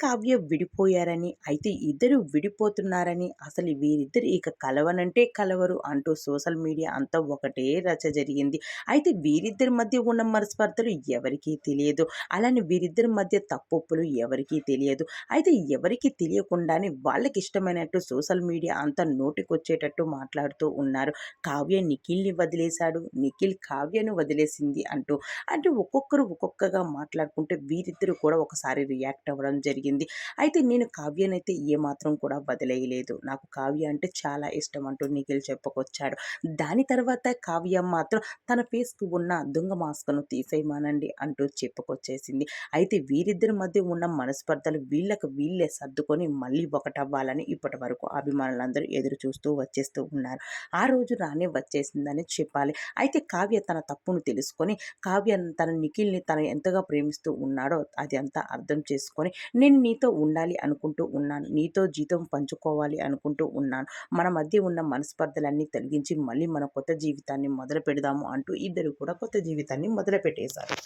కావ్య విడిపోయారని అయితే ఇద్దరు విడిపోతున్నారని అసలు వీరిద్దరు ఇక కలవనంటే కలవరు అంటూ సోషల్ మీడియా అంతా ఒకటే రచ జరిగింది. అయితే వీరిద్దరి మధ్య ఉన్న మనస్పర్ధలు ఎవరికీ తెలియదు. అలానే వీరిద్దరి మధ్య తప్పొప్పులు ఎవరికీ తెలియదు. అయితే ఎవరికి తెలియకుండానే వాళ్ళకి ఇష్టమైనట్టు సోషల్ మీడియా అంతా నోటికొచ్చేటట్టు మాట్లాడుతూ ఉన్నారు. కావ్య నిఖిల్ని వదిలేశాడు. నిఖిల్ కావ్యను వదిలేసింది అంటూ అంటే ఒక్కొక్కరు ఒక్కొక్కగా మాట్లాడుకుంటే వీరిద్దరు కూడా ఒకసారి రియాక్ట్ అవ్వడం జరిగింది. అయితే నేను కావ్యనైతే ఏమాత్రం కూడా వదిలేయలేదు. నాకు కావ్య అంటే చాలా ఇష్టం అంటూ నిఖిల్ చెప్పుకొచ్చాడు. దాని తర్వాత కావ్య మాత్రం తన ఫేస్కు ఉన్న దొంగ మాస్క్ను తీసేయమానండి అంటూ చెప్పుకొచ్చేసింది. అయితే వీరిద్దరి మధ్య ఉన్న మనస్పర్ధలు వీళ్ళకు వీళ్ళే సర్దుకొని మళ్ళీ ఒకటవ్వాలని ఇప్పటి వరకు అభిమానులందరూ ఎదురు చూస్తూ వచ్చేస్తూ ఉన్నారు. ఆ రోజు రానే వచ్చేసిందని చెప్పాలి. అయితే కావ్య తన తప్పును తెలుసుకొని కావ్య తన నిఖిల్ని తను ఎంతగా ప్రేమిస్తూ ఉన్నాడో అది అంతా అర్థం చేసుకొని నేను నీతో ఉండాలి అనుకుంటూ ఉన్నాను. నీతో జీతం పంచుకోవాలి అనుకుంటూ ఉన్నాను. మన మధ్య ఉన్న మనస్పర్ధలన్నీ తొలగించి మళ్ళీ మన కొత్త జీవితాన్ని మొదలు పెడదాము అంటూ ఇద్దరు కూడా కొత్త జీవితాన్ని మొదలు పెట్టేశారు